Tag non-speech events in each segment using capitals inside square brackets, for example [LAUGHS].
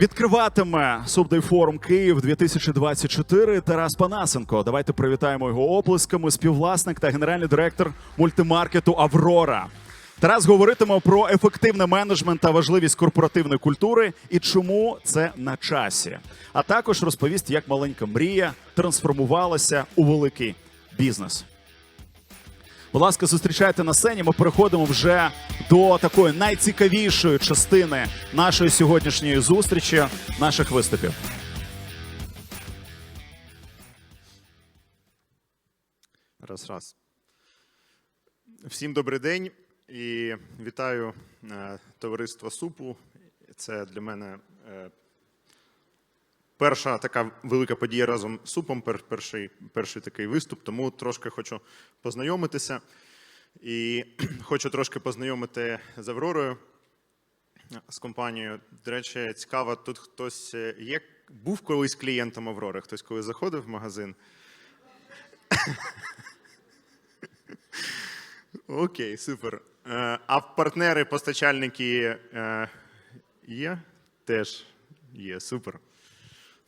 Відкриватиме Субдей форум Київ 2024 Тарас Панасенко. Давайте привітаємо його оплесками. Співвласник та генеральний директор мультимаркету Аврора. Тарас говоритиме про ефективний менеджмент та важливість корпоративної культури і чому це на часі. А також розповість, як маленька мрія трансформувалася у великий бізнес. Будь ласка, зустрічайте на сцені. Ми переходимо вже до такої найцікавішої частини нашої сьогоднішньої зустрічі, наших виступів. Раз, раз. Всім добрий день і вітаю е, товариство СУПу. Це для мене е, перша така велика подія разом з СУПом, перший, перший такий виступ, тому трошки хочу познайомитися. І [CLEARS THROAT] хочу трошки познайомити з Авророю, з компанією. До речі, цікаво, тут хтось е, є, був колись клієнтом Аврори, хтось коли заходив в магазин. [LAUGHS] Окей, супер. Е, А партнери, постачальники е, є? Теж є, супер.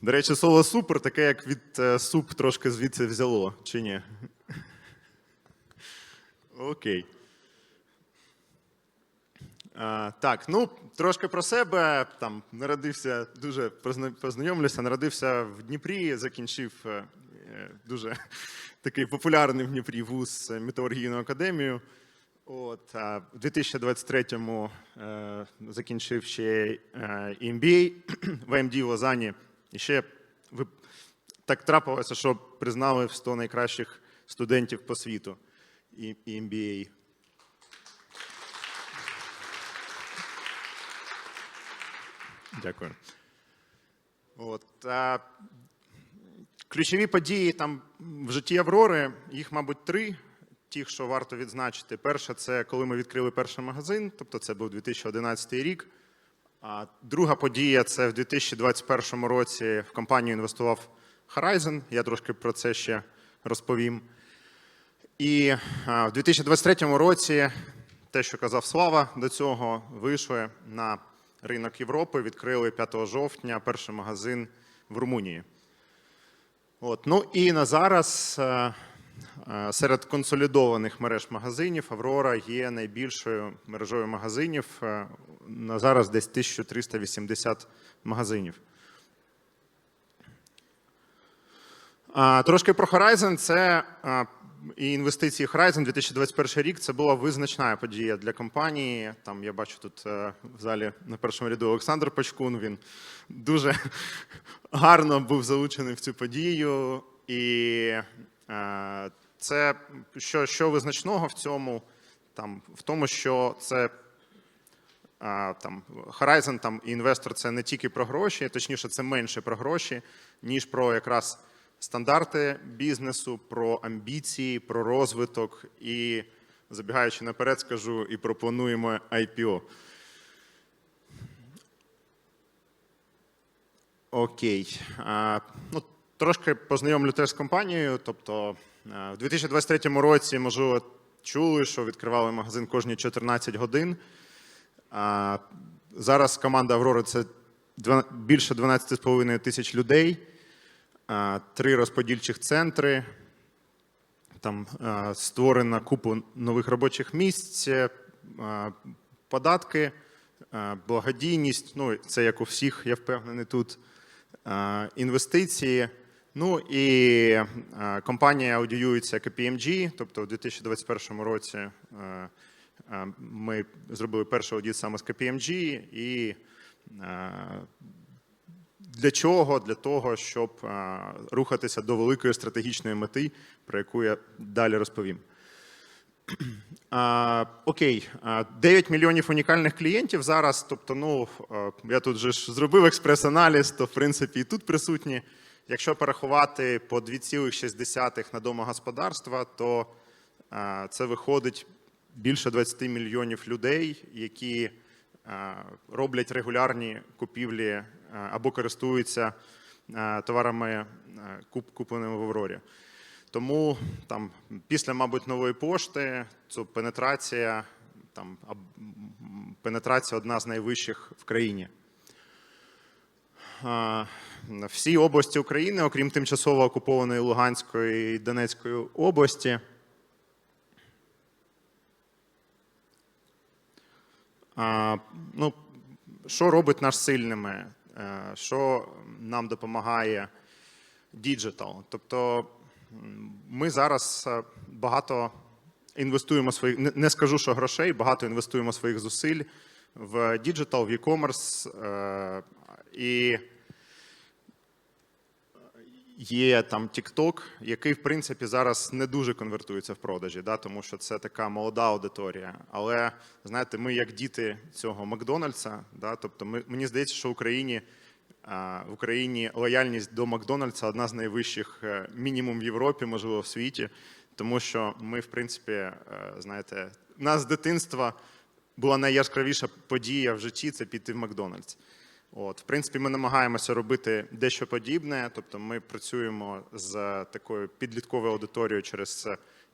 До речі, слово супер таке, як від е, суп трошки звідси взяло, чи ні? Окей. А, так, ну трошки про себе. Там народився дуже познайомлюся. Народився в Дніпрі, закінчив е, е, дуже такий популярний в Дніпрі вуз металургійну академію. От, а в 2023-му е, закінчив ще MBA в AMD в Лозані. І ще ви, так трапилося, що признали в 100 найкращих студентів по світу і, MBA. Дякую. От, а, ключові події там в житті Аврори, їх, мабуть, три. Ті, що варто відзначити. Перше, це коли ми відкрили перший магазин, тобто це був 2011 рік. Друга подія це в 2021 році в компанію інвестував Horizon. Я трошки про це ще розповім. І в 2023 році, те, що казав Слава, до цього вийшли на ринок Європи, відкрили 5 жовтня перший магазин в Румунії. От. Ну і на зараз е, серед консолідованих мереж магазинів Аврора є найбільшою мережою магазинів. Е, На зараз десь 1380 магазинів. Трошки про Horizon. Це і інвестиції Horizon 2021 рік. Це була визначна подія для компанії. Там я бачу тут е, в залі на першому ряду Олександр Пачкун. Він дуже [LAUGHS] гарно був залучений в цю подію. І е, це що, що визначного в цьому, там в тому, що це а, там Horizon там і інвестор це не тільки про гроші, точніше, це менше про гроші, ніж про якраз стандарти бізнесу, про амбіції, про розвиток і, забігаючи наперед, скажу, і пропонуємо IPO. Окей. А, ну, трошки познайомлю теж з компанією. Тобто, а, в 2023 році, можливо, чули, що відкривали магазин кожні 14 годин. Зараз команда Аврори це більше 12,5 тисяч людей, три розподільчих центри. Там створена купа нових робочих місць, е, податки, благодійність. Ну, це як у всіх, я впевнений тут. Інвестиції. Ну і а, компанія аудіюється KPMG, тобто у 2021 році е, е, ми зробили перший аудит саме з KPMG. І е, для чого? Для того, щоб е, рухатися до великої стратегічної мети, про яку я далі розповім. Окей, а, 9 мільйонів унікальних клієнтів зараз. Тобто, ну е, я тут же ж зробив експрес-аналіз, то в принципі і тут присутні. Якщо порахувати по 2,6 на домогосподарства, то е, це виходить більше 20 мільйонів людей, які е, роблять регулярні купівлі е, або користуються товарами, куп- купленими в Аврорі. Тому там після, мабуть, нової пошти цю пенетрація, там пенетрація одна з найвищих в країні. Всі області України, окрім тимчасово окупованої Луганської і Донецької області. Ну, що робить нас сильними? Е, Що нам допомагає діджитал? Тобто ми зараз е, багато інвестуємо своїх, не- не скажу, що грошей, багато інвестуємо своїх зусиль в діджитал, в e-commerce. е, І є там TikTok, який, в принципі, зараз не дуже конвертується в продажі, да, тому що це така молода аудиторія. Але знаєте, ми як діти цього Макдональдса, да, тобто ми, мені здається, що в Україні. а, В Україні лояльність до Макдональдса одна з найвищих е, мінімум в Європі, можливо, в світі, тому що ми, в принципі, е, знаєте, нас з дитинства була найяскравіша подія в житті це піти в Макдональдс. От, в принципі, ми намагаємося робити дещо подібне. Тобто, ми працюємо з такою підлітковою аудиторією через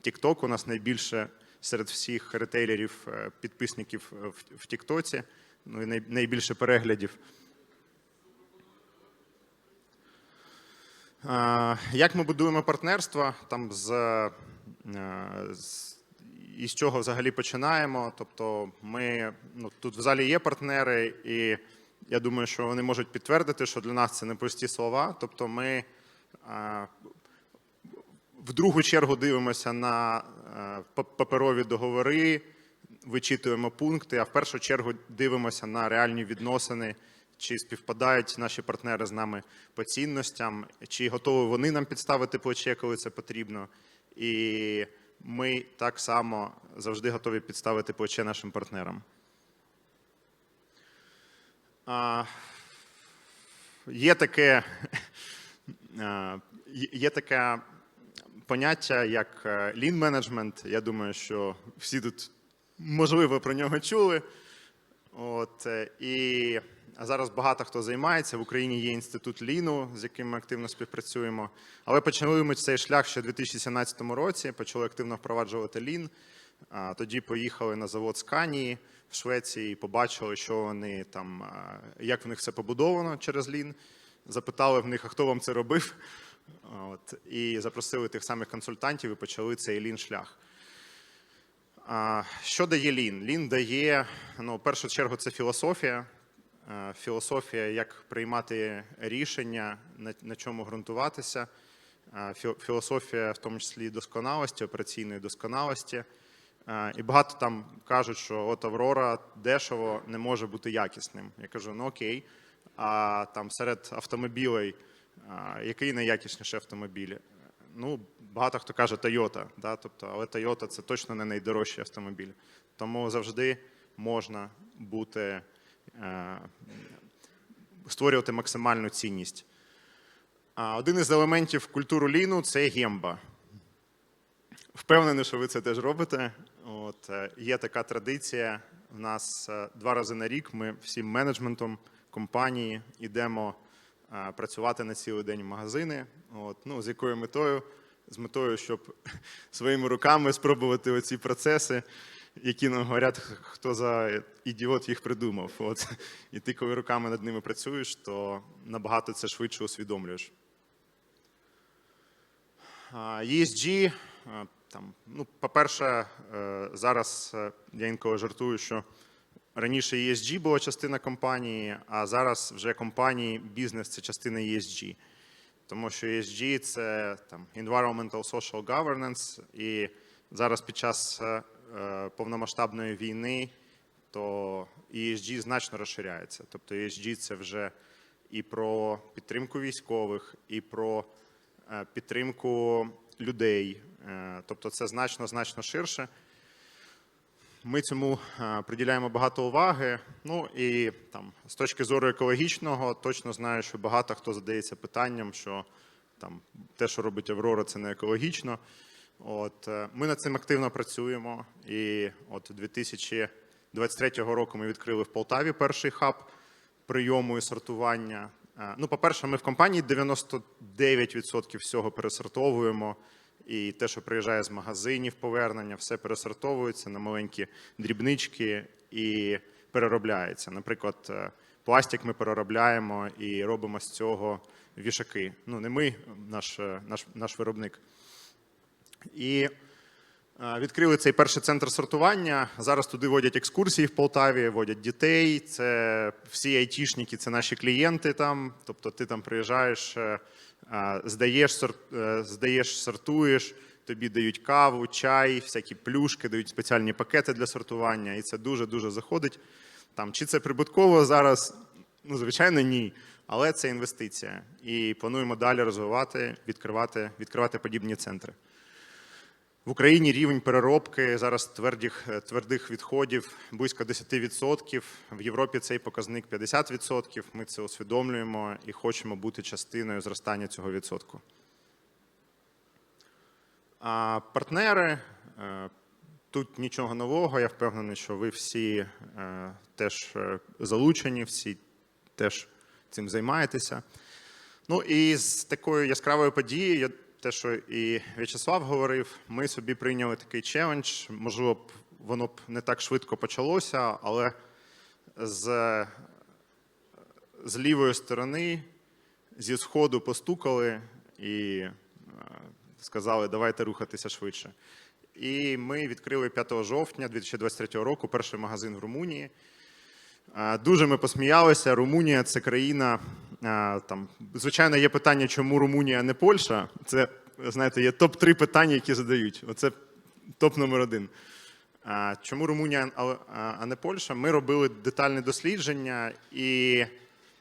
TikTok. У нас найбільше серед всіх ретейлерів е, підписників е, в- TikTok, ну і найбільше переглядів. Е, Як ми будуємо партнерства там е, з і з чого взагалі починаємо? Тобто, ми ну тут в залі є партнери, і я думаю, що вони можуть підтвердити, що для нас це не прості слова. Тобто, ми е, в другу чергу дивимося на е, паперові договори, вичитуємо пункти, а в першу чергу дивимося на реальні відносини, чи співпадають наші партнери з нами по цінностям, чи готові вони нам підставити плече, коли це потрібно. І ми так само завжди готові підставити плече нашим партнерам. А, Є таке, [LAUGHS] е, є таке поняття як е, lean management. Я думаю, що всі тут, можливо, про нього чули. От, е, і зараз багато хто займається. В Україні є інститут Ліну, з яким ми активно співпрацюємо. Але почали ми цей шлях ще у 2017 році, почали активно впроваджувати Лін. Тоді поїхали на завод Сканії в Швеції, побачили, що вони там, як в них це побудовано через Лін. Запитали в них, а хто вам це робив. От, і запросили тих самих консультантів і почали цей лін шлях. Що дає лін? Лін дає, ну, в першу чергу, це філософія. Філософія, як приймати рішення, на, на чому ґрунтуватися. Філософія, в тому числі досконалості, операційної досконалості. Е, І багато там кажуть, що от Аврора дешево не може бути якісним. Я кажу, ну окей, а там серед автомобілей, який найякісніший автомобіль? Ну, багато хто каже Toyota, да? тобто, але Toyota це точно не найдорожчий автомобіль. Тому завжди можна бути, е, створювати максимальну цінність. Один із елементів культуру ліну це гемба. Впевнений, що ви це теж робите. От, е, є така традиція. У нас е, два рази на рік ми всім менеджментом компанії йдемо е, працювати на цілий день в магазини. От, ну, з якою метою? З метою, щоб [LAUGHS] своїми руками спробувати оці процеси, які нам говорять, хто за ідіот їх придумав. От. І ти, коли руками над ними працюєш, то набагато це швидше усвідомлюєш. ESG, там, ну, по-перше, е, зараз е, я інколи жартую, що раніше ESG була частина компанії, а зараз вже компанії, бізнес це частина ESG. Тому що ESG це там, Environmental Social Governance, і зараз під час е, повномасштабної війни то ESG значно розширяється. Тобто ESG це вже і про підтримку військових, і про підтримку людей. Е, Тобто це значно значно ширше. Ми цьому е, приділяємо багато уваги. Ну і там з точки зору екологічного, точно знаю, що багато хто задається питанням, що там те, що робить Аврора, це не екологічно. От е, ми над цим активно працюємо. І от 2023 року ми відкрили в Полтаві перший хаб прийому і сортування. Ну, по-перше, ми в компанії 99% всього пересортовуємо. І те, що приїжджає з магазинів, повернення, все пересортовується на маленькі дрібнички і переробляється. Наприклад, е, пластик ми переробляємо і робимо з цього вішаки. Ну, не ми, наш, е, наш, наш виробник. І е, відкрили цей перший центр сортування. Зараз туди водять екскурсії в Полтаві, водять дітей. Це всі айтішники, це наші клієнти там. Тобто ти там приїжджаєш, здаєш, е, здаєш, сортуєш, тобі дають каву, чай, всякі плюшки, дають спеціальні пакети для сортування, і це дуже-дуже заходить. Там, чи це прибутково зараз? Ну, звичайно, ні. Але це інвестиція. І плануємо далі розвивати, відкривати, відкривати подібні центри. В Україні рівень переробки зараз твердих, твердих відходів близько 10%. В Європі цей показник 50%. Ми це усвідомлюємо і хочемо бути частиною зростання цього відсотку. А партнери е, тут нічого нового. Я впевнений, що ви всі е, теж е, залучені, всі теж цим займаєтеся. Ну і з такою яскравою подією, те, що і В'ячеслав говорив, ми собі прийняли такий челендж. Можливо, воно б не так швидко почалося, але з, з лівої сторони, зі сходу постукали і е, сказали, давайте рухатися швидше. І ми відкрили 5 жовтня 2023 року перший магазин в Румунії. Е, Дуже ми посміялися. Румунія це країна. Е, Там, звичайно, є питання, чому Румунія, а не Польща. Це, знаєте, є топ-3 питання, які задають. Оце топ номер один. Чому Румунія, а не Польща? Ми робили детальне дослідження, і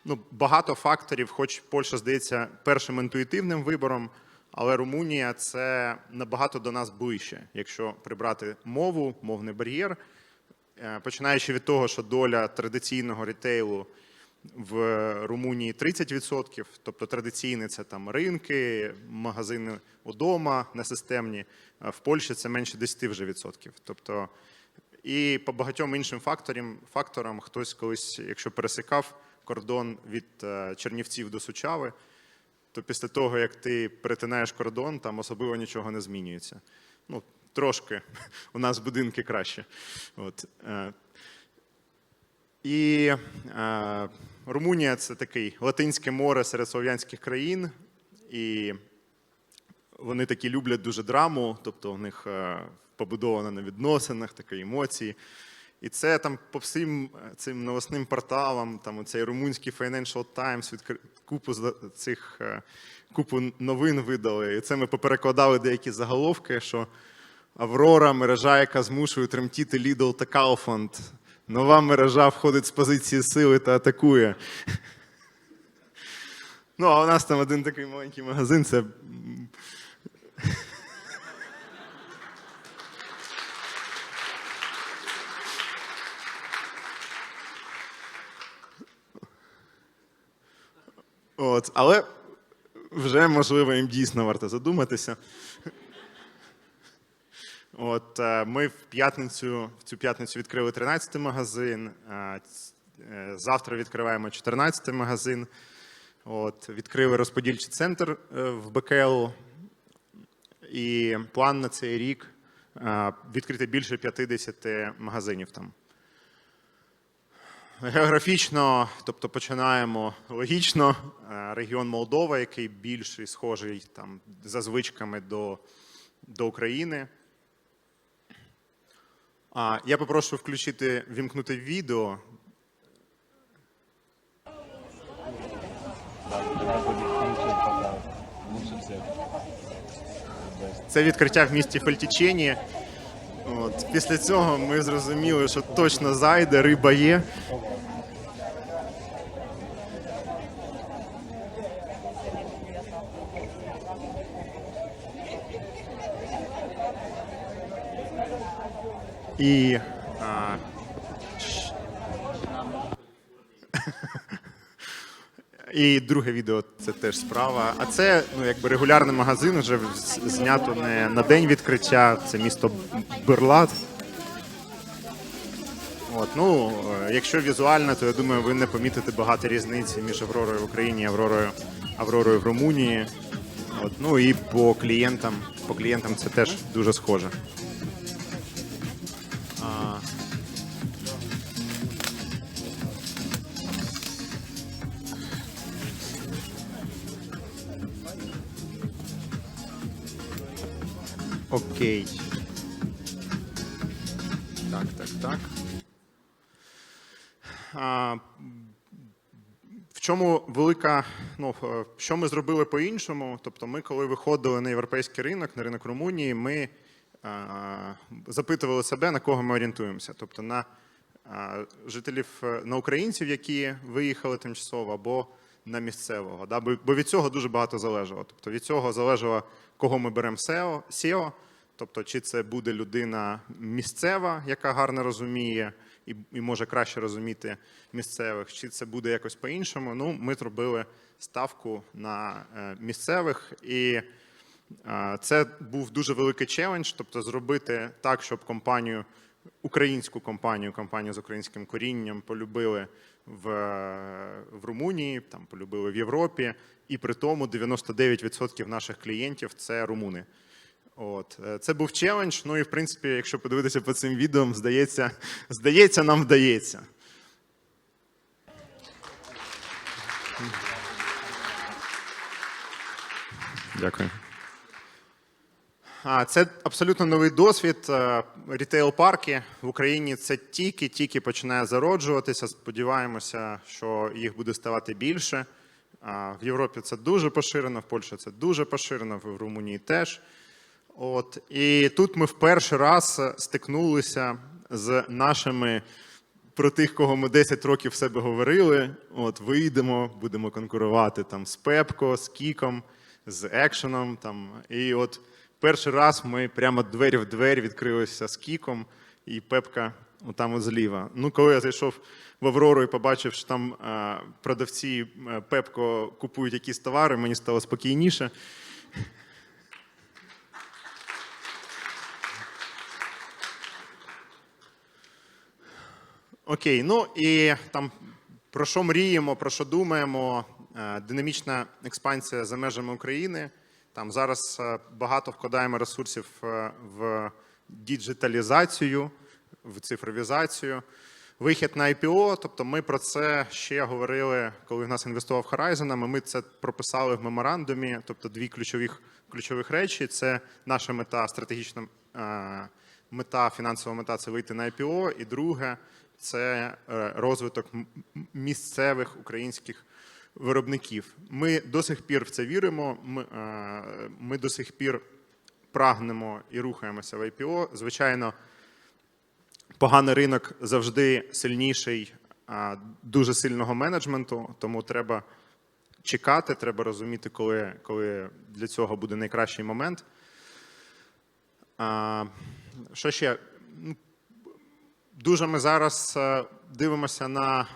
ну, багато факторів, хоч Польща здається першим інтуїтивним вибором, але Румунія це набагато до нас ближче, якщо прибрати мову, мовний бар'єр. Е, Починаючи від того, що доля традиційного рітейлу в Румунії 30%, тобто традиційні це там ринки, магазини удома несистемні, в Польщі це менше 10 вже відсотків. Тобто, і по багатьом іншим факторам, факторам хтось колись, якщо пересікав кордон від е, Чернівців до Сучави, то після того, як ти перетинаєш кордон, там особливо нічого не змінюється. Ну, трошки [LAUGHS] у нас будинки краще. От. І е, Румунія це такий латинське море серед слов'янських країн, і вони такі люблять дуже драму, тобто у них е, побудовано на відносинах, такі емоції. І це там по всім е, цим новосним порталам, там цей румунський Financial Times відкри... купу цих е, купу новин видали. І це ми поперекладали деякі заголовки, що Аврора мережа, яка змушує тремтіти Lidl та Kaufland. Нова мережа входить з позиції сили та атакує. Ну, а у нас там один такий маленький магазин. Це От, але вже можливо їм дійсно варто задуматися. От е, ми в п'ятницю, в цю п'ятницю відкрили 13-й магазин. е, е, Завтра відкриваємо 14-й магазин. От, відкрили розподільчий центр в БКЛ. І план на цей рік відкрити більше 50 магазинів там. Географічно, тобто починаємо логічно. Регіон Молдова, який більший, схожий там, за звичками до, до України. А, я попрошу включити, вімкнути відео. Це відкриття в місті Фельтічені. От. Після цього ми зрозуміли, що точно зайде, риба є. І а, І друге відео це теж справа. А це ну, якби регулярний магазин, вже знято не на день відкриття. Це місто Берлат. От, ну, якщо візуально, то я думаю, ви не помітите багато різниці між Авророю в Україні і Авророю, Авророю в Румунії. От, ну і по клієнтам, по клієнтам це теж дуже схоже. Окей. Так, так, так. А, в чому велика, ну, е, що ми зробили по-іншому? Тобто, ми, коли виходили на європейський ринок, на ринок Румунії, ми а, запитували себе, на кого ми орієнтуємося. Тобто на а, жителів, е, на українців, які виїхали тимчасово, або на місцевого. Да? Бо, від цього дуже багато залежало. Тобто від цього залежало, кого ми беремо SEO, SEO, тобто чи це буде людина місцева, яка гарно розуміє і, і може краще розуміти місцевих, чи це буде якось по-іншому. Ну, ми зробили ставку на е, місцевих, і е, це був дуже великий челендж, тобто зробити так, щоб компанію, українську компанію, компанію з українським корінням полюбили в, в Румунії, там полюбили в Європі, і при тому 99% наших клієнтів це румуни. От е, це був челендж. Ну і в принципі, якщо подивитися по цим відео, здається, здається, нам вдається. Дякую. Це абсолютно новий досвід. Е, Рітейл-парки в Україні це тільки-тільки починає зароджуватися. Сподіваємося, що їх буде ставати більше. В Європі це дуже поширено, в Польщі це дуже поширено, в Румунії теж. От і тут ми в перший раз стикнулися з нашими про тих, кого ми 10 років в себе говорили. От вийдемо, будемо конкурувати там з Пепко, з Кіком, з Екшеном. Там і от перший раз ми прямо двері в двері відкрилися з Кіком і Пепка. Там зліва. Ну, коли я зайшов в Аврору і побачив, що там а, продавці е, Пепко купують якісь товари, мені стало спокійніше. Окей, ну і там про що мріємо, про що думаємо? Е, Динамічна експансія за межами України. Там зараз е, багато вкладаємо ресурсів е, в діджиталізацію, в цифровізацію. Вихід на IPO, тобто ми про це ще говорили, коли в нас інвестував Horizon, Ми це прописали в меморандумі. Тобто, дві ключових ключових речі: це наша мета, стратегічна е, мета, фінансова мета це вийти на IPO. І друге це розвиток місцевих українських виробників. Ми до сих пір в це віримо. Ми, е, ми до сих пір прагнемо і рухаємося в IPO. Звичайно, поганий ринок завжди сильніший дуже сильного менеджменту, тому треба чекати, треба розуміти, коли, коли для цього буде найкращий момент. Що ще? Дуже ми зараз е, дивимося на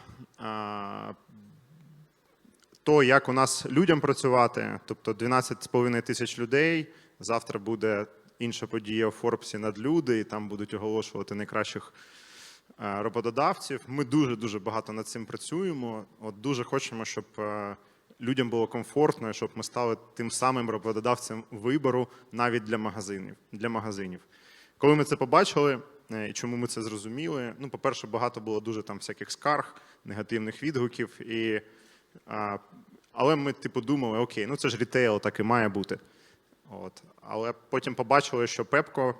то, як у нас людям працювати. Тобто 12,5 тисяч людей. Завтра буде інша подія у Форбсі над люди, і там будуть оголошувати найкращих е, роботодавців. Ми дуже дуже багато над цим працюємо. От дуже хочемо, щоб е, людям було комфортно, щоб ми стали тим самим роботодавцем вибору навіть для магазинів. Для магазинів. Коли ми це побачили, е, і чому ми це зрозуміли? Ну, по-перше, багато було дуже там всяких скарг, негативних відгуків. І, а, але ми, типу, думали, окей, ну це ж рітейл, так і має бути. От. Але потім побачили, що Пепко,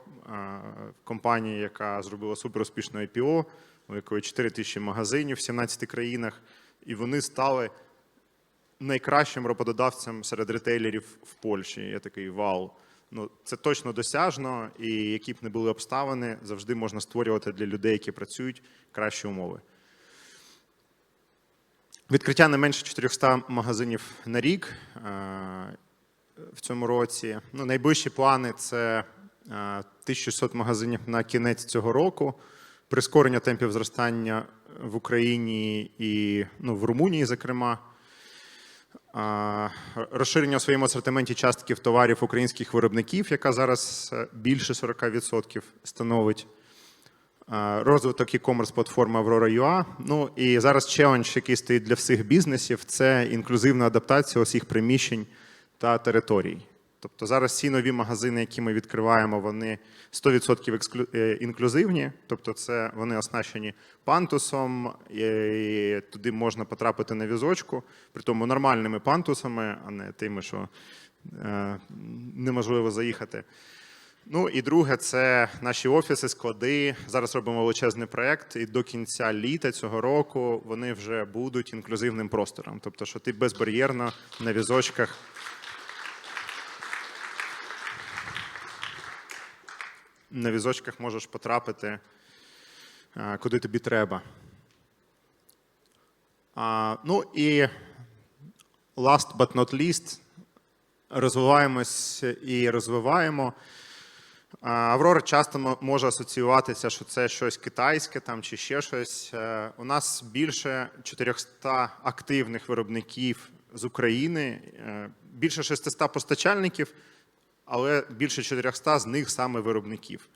компанія, яка зробила суперуспішну IPO, у якої 4 тисячі магазинів в 17 країнах, і вони стали найкращим роботодавцем серед ретейлерів в Польщі. Я такий вау. Ну, це точно досяжно, і які б не були обставини, завжди можна створювати для людей, які працюють, кращі умови. Відкриття не менше 400 магазинів на рік е, в цьому році. Ну, найближчі плани це е, 1600 магазинів на кінець цього року, прискорення темпів зростання в Україні і ну, в Румунії, зокрема. Розширення у своєму асортименті частків товарів українських виробників, яка зараз е, більше 40% становить. А, Розвиток e-commerce платформи Aurora.ua. Ну і зараз челендж, який стоїть для всіх бізнесів, це інклюзивна адаптація усіх приміщень та територій. Тобто зараз всі нові магазини, які ми відкриваємо, вони 100% ексклю... е, інклюзивні, тобто це вони оснащені пантусом, і туди можна потрапити на візочку, при тому нормальними пантусами, а не тими, що е, неможливо заїхати. Ну і друге, це наші офіси, склади. Зараз робимо величезний проект, і до кінця літа цього року вони вже будуть інклюзивним простором. Тобто, що ти безбар'єрно на візочках. На візочках можеш потрапити куди тобі треба. А, ну і last but not least, розвиваємось і розвиваємо. Аврора часто може асоціюватися, що це щось китайське там чи ще щось. Е, У нас більше 400 активних виробників з України, е, більше 600 постачальників, але більше 400 з них саме виробників.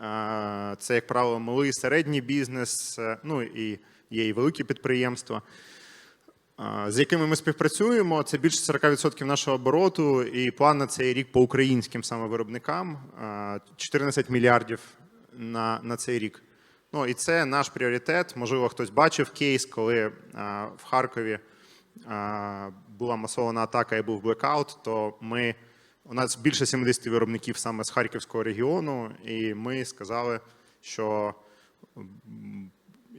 Е, Це, як правило, малий середній бізнес, ну і є і великі підприємства. З якими ми співпрацюємо. Це більше 40% нашого обороту, і план на цей рік по українським саме виробникам 14 мільярдів на, на цей рік. Ну і це наш пріоритет. Можливо, хтось бачив кейс, коли а, в Харкові а, була масована атака і був блекаут, то ми. У нас більше 70 виробників саме з Харківського регіону, і ми сказали, що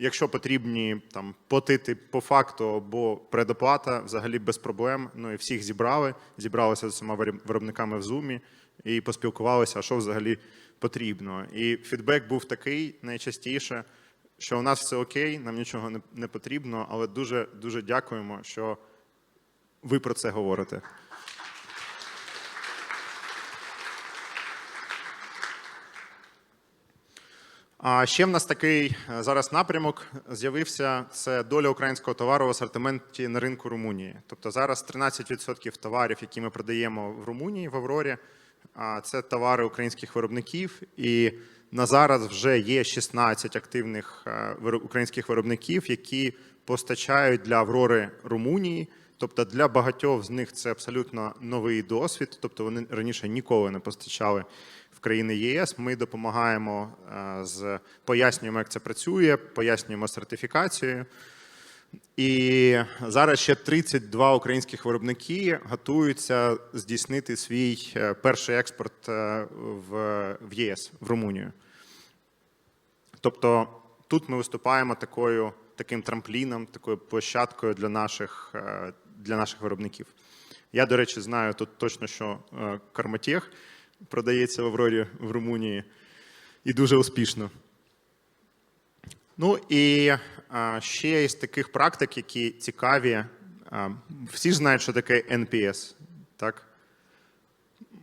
Якщо потрібні там платити по факту або предоплата, взагалі без проблем. Ну і всіх зібрали, зібралися з усіма вироб- виробниками в Zoom і поспілкувалися, що взагалі потрібно. І фідбек був такий найчастіше, що у нас все окей, нам нічого не потрібно, але дуже дуже дякуємо, що ви про це говорите. А ще в нас такий е, зараз напрямок з'явився: це доля українського товару в асортименті на ринку Румунії. Тобто зараз 13% товарів, які ми продаємо в Румунії в Аврорі, це товари українських виробників. І на зараз вже є 16 активних е, українських виробників, які постачають для Аврори Румунії. Тобто для багатьох з них це абсолютно новий досвід. Тобто вони раніше ніколи не постачали в країни ЄС. Ми допомагаємо е, з пояснюємо, як це працює, пояснюємо сертифікацію. І зараз ще 32 українських виробники готуються здійснити свій е, перший експорт е, в, ЄС в Румунію. Тобто тут ми виступаємо такою, таким трампліном, такою площадкою для наших, для наших виробників. Я, до речі, знаю тут точно, що е, Карматех продається в Аврорі в Румунії і дуже успішно. Ну і а, ще із таких практик, які цікаві. Всі ж знають, що таке NPS, так?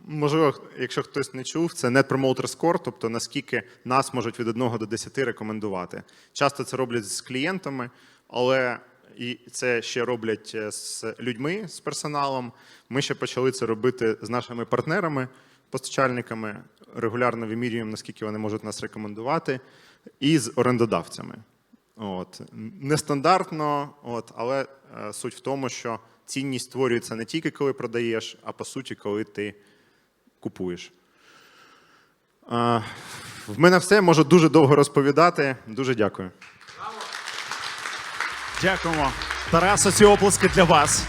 Можливо, якщо хтось не чув, це Net Promoter Score, тобто наскільки нас можуть від 1 до 10 рекомендувати. Часто це роблять з клієнтами, але і це ще роблять е, з людьми, з персоналом. Ми ще почали це робити з нашими партнерами, постачальниками. Регулярно вимірюємо, наскільки вони можуть нас рекомендувати, і з орендодавцями. От. Нестандартно, от, але е, суть в тому, що цінність створюється не тільки коли продаєш, а по суті, коли ти купуєш. В мене все можу дуже довго розповідати. Дуже дякую. Дякуємо. Тараса, ці оплески для вас.